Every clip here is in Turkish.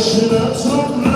başına topla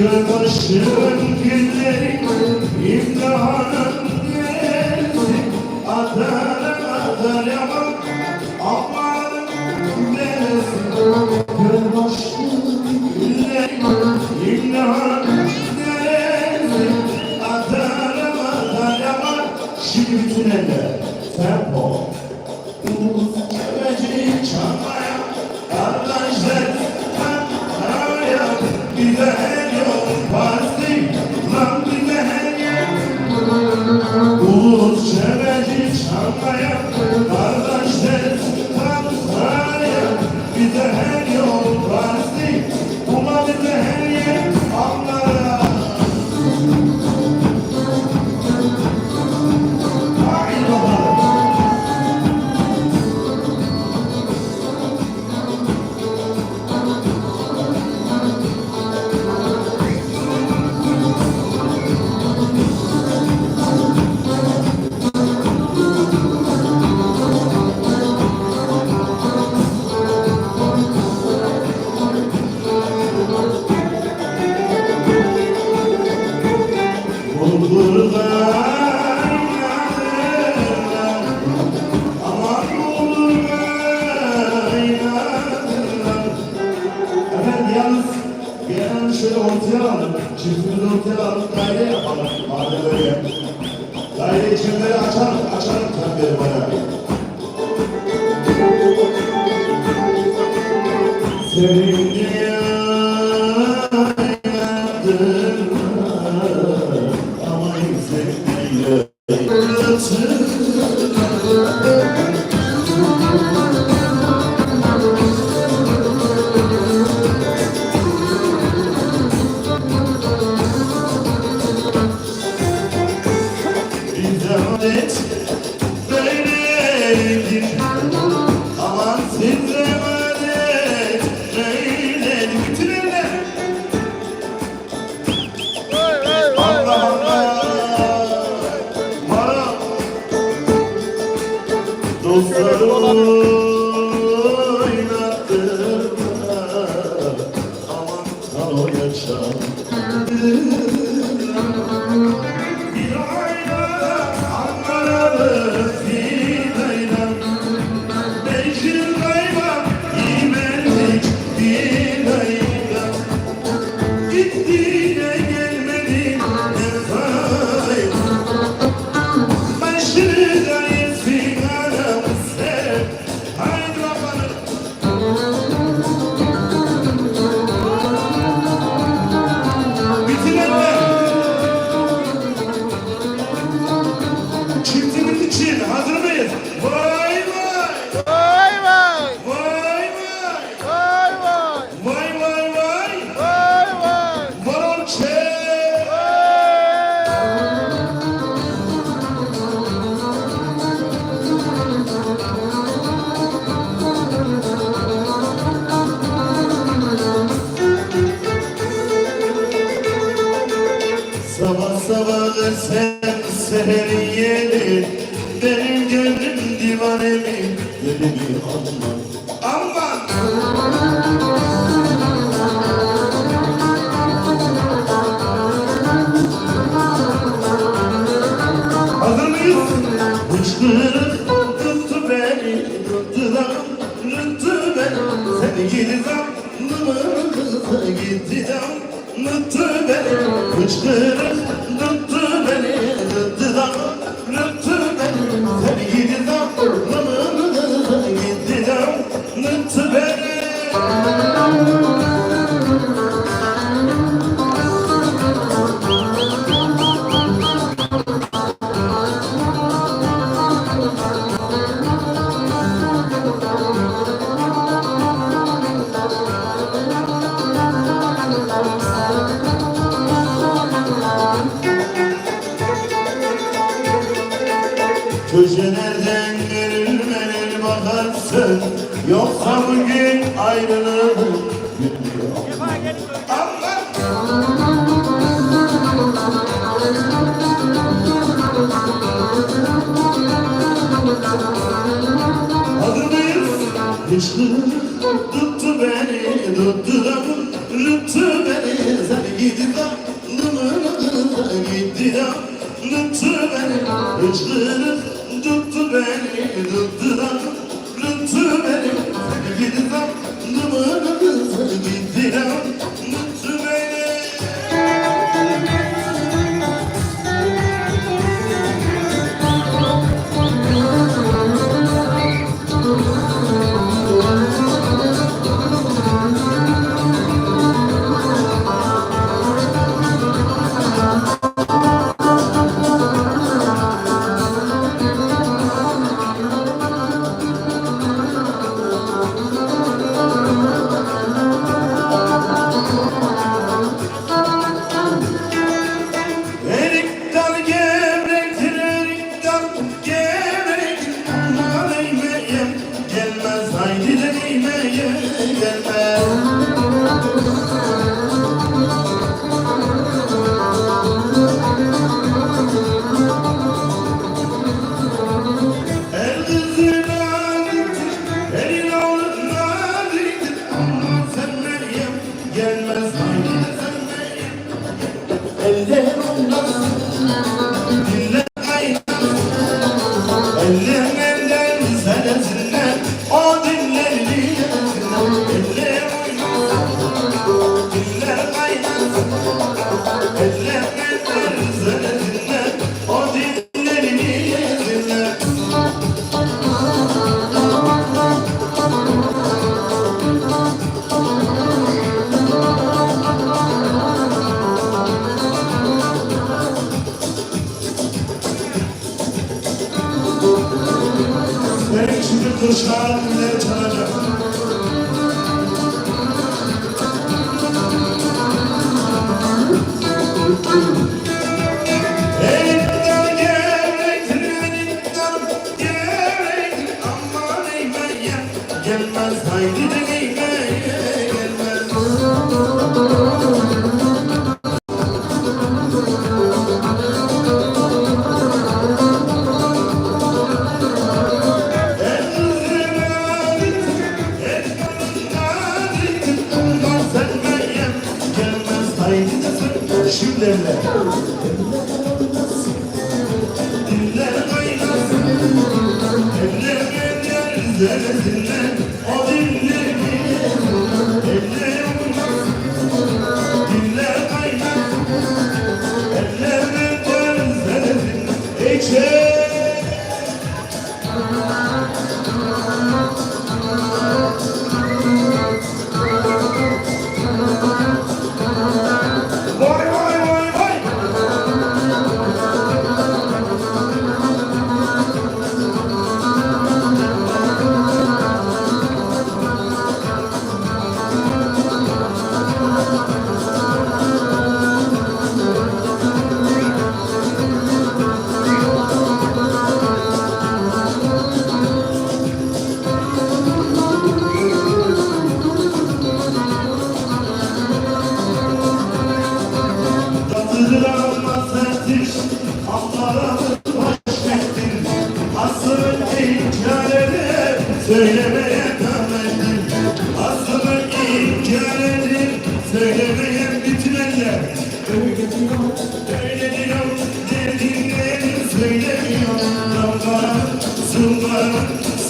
Yanaştığın günlerin imtihanın geldi Adana Adana bak Allah'ın gelsin Yanaştığın günlerin imtihanın Adana Adana bak Şimdi bütün eller. Tempo Genel şöyle ortaya alın. Çiftimizi ortaya alın. Daire yapalım. Madem öyle. Daire içimleri açalım. Açalım kendileri bana. Sevimli tuttu beni tuttu da tuttu beni sen gidin da gitti da tuttu beni hıçkırık tuttu beni tuttu da tuttu beni sen gidin da tuttu gelmez. Haydi de bilmeye gelmez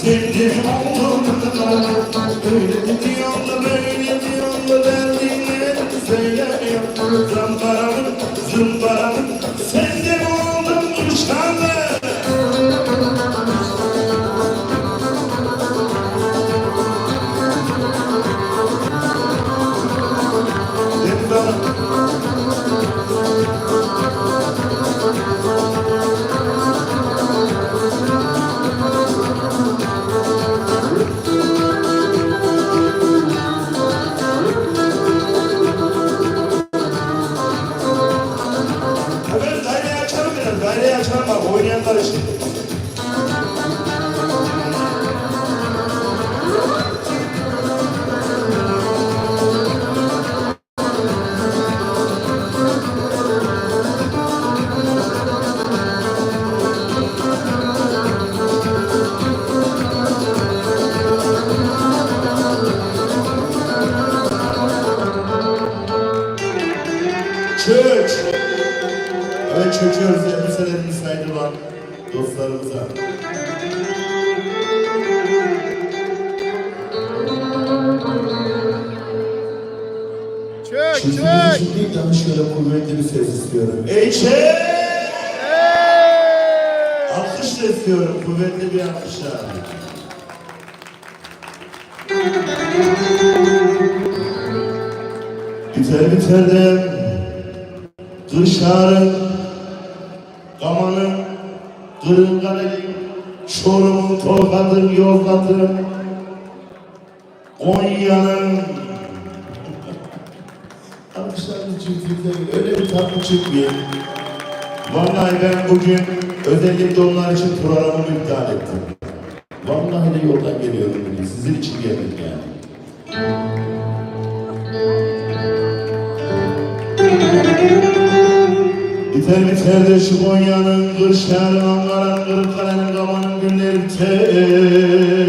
Sevdim. Oldum. Öyle diyor da böyle bak, oynayanlar için. Çök! Alkış da istiyorum, kuvvetli bir alkışlar. Biter biter de Kırşar'ın, Kaman'ın, Kırıkkale'nin, Çorum'un, Tokat'ın, Yozgat'ın, Konya'nın, Alkışlarınız çiftlikleri öyle bir tatlı çıkmıyor. Vallahi ben bugün özellikle onlar için programımı iptal ettim. Vallahi de yoldan geliyorum bugün. Sizin için geldim yani. Biter biter de şu Konya'nın, Kırşehir'in, Ankara'nın, Kırıkkale'nin, Kaman'ın günleri biter.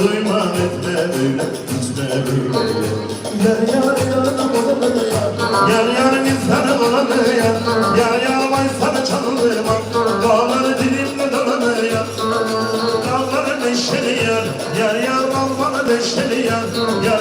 Ağzını duyma etme böyle Gitme böyle Yar yar yar olanı yar Yar yar insanı olanı yar Yar yar vay sana çalınma Dağları dilimle dolanı yar Dağları neşeli yar Yar yar bana neşeli yar Yar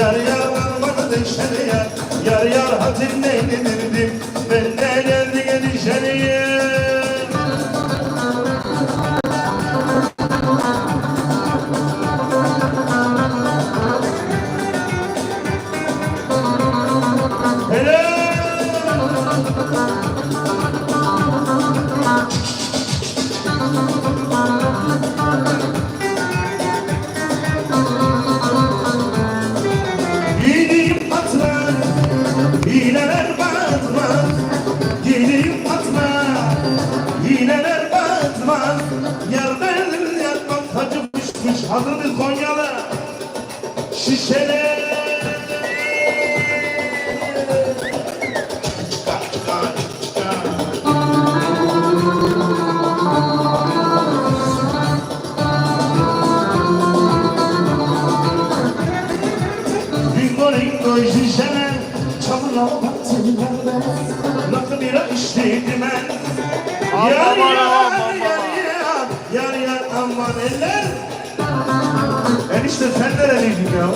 yar Yar acımışmış hazır Konyalı. Şişeler. Ringo ringo şişeler Çamura batırlar Nakı bira içtiydim ben Enişte sen nereliydin ya?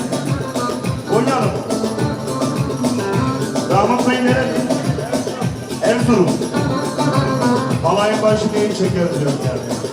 Konyalı mı? Damat Bey nereli? Erzurum Halayın başını iyi çeker diyorum yani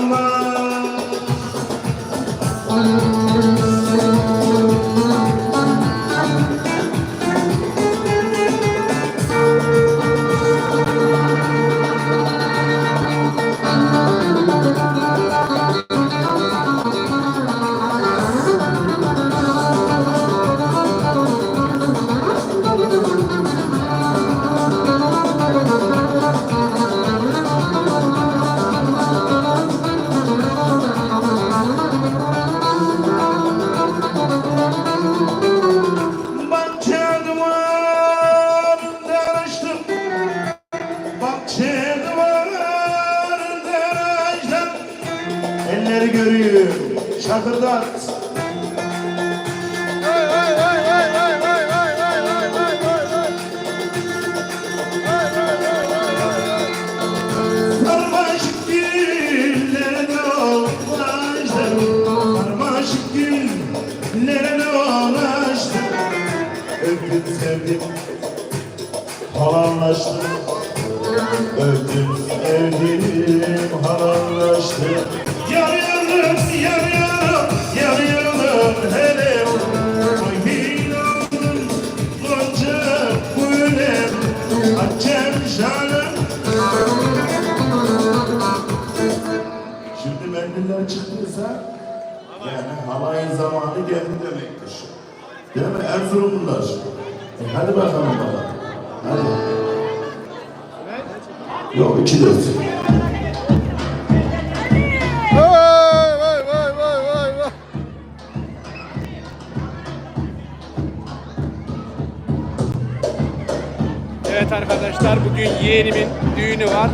yar ulaştım Öptüm sevdim halallaştım Öptüm sevdim halallaştım Yanıyorum yanıyorum yanıyorum çıktıysa yani halayın zamanı geldi demektir. Değil mi Erzurumlular? E hadi bakalım baba. Hadi. Yok iki dört. Evet arkadaşlar bugün yeğenimin düğünü var.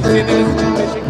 İzlediğiniz için teşekkür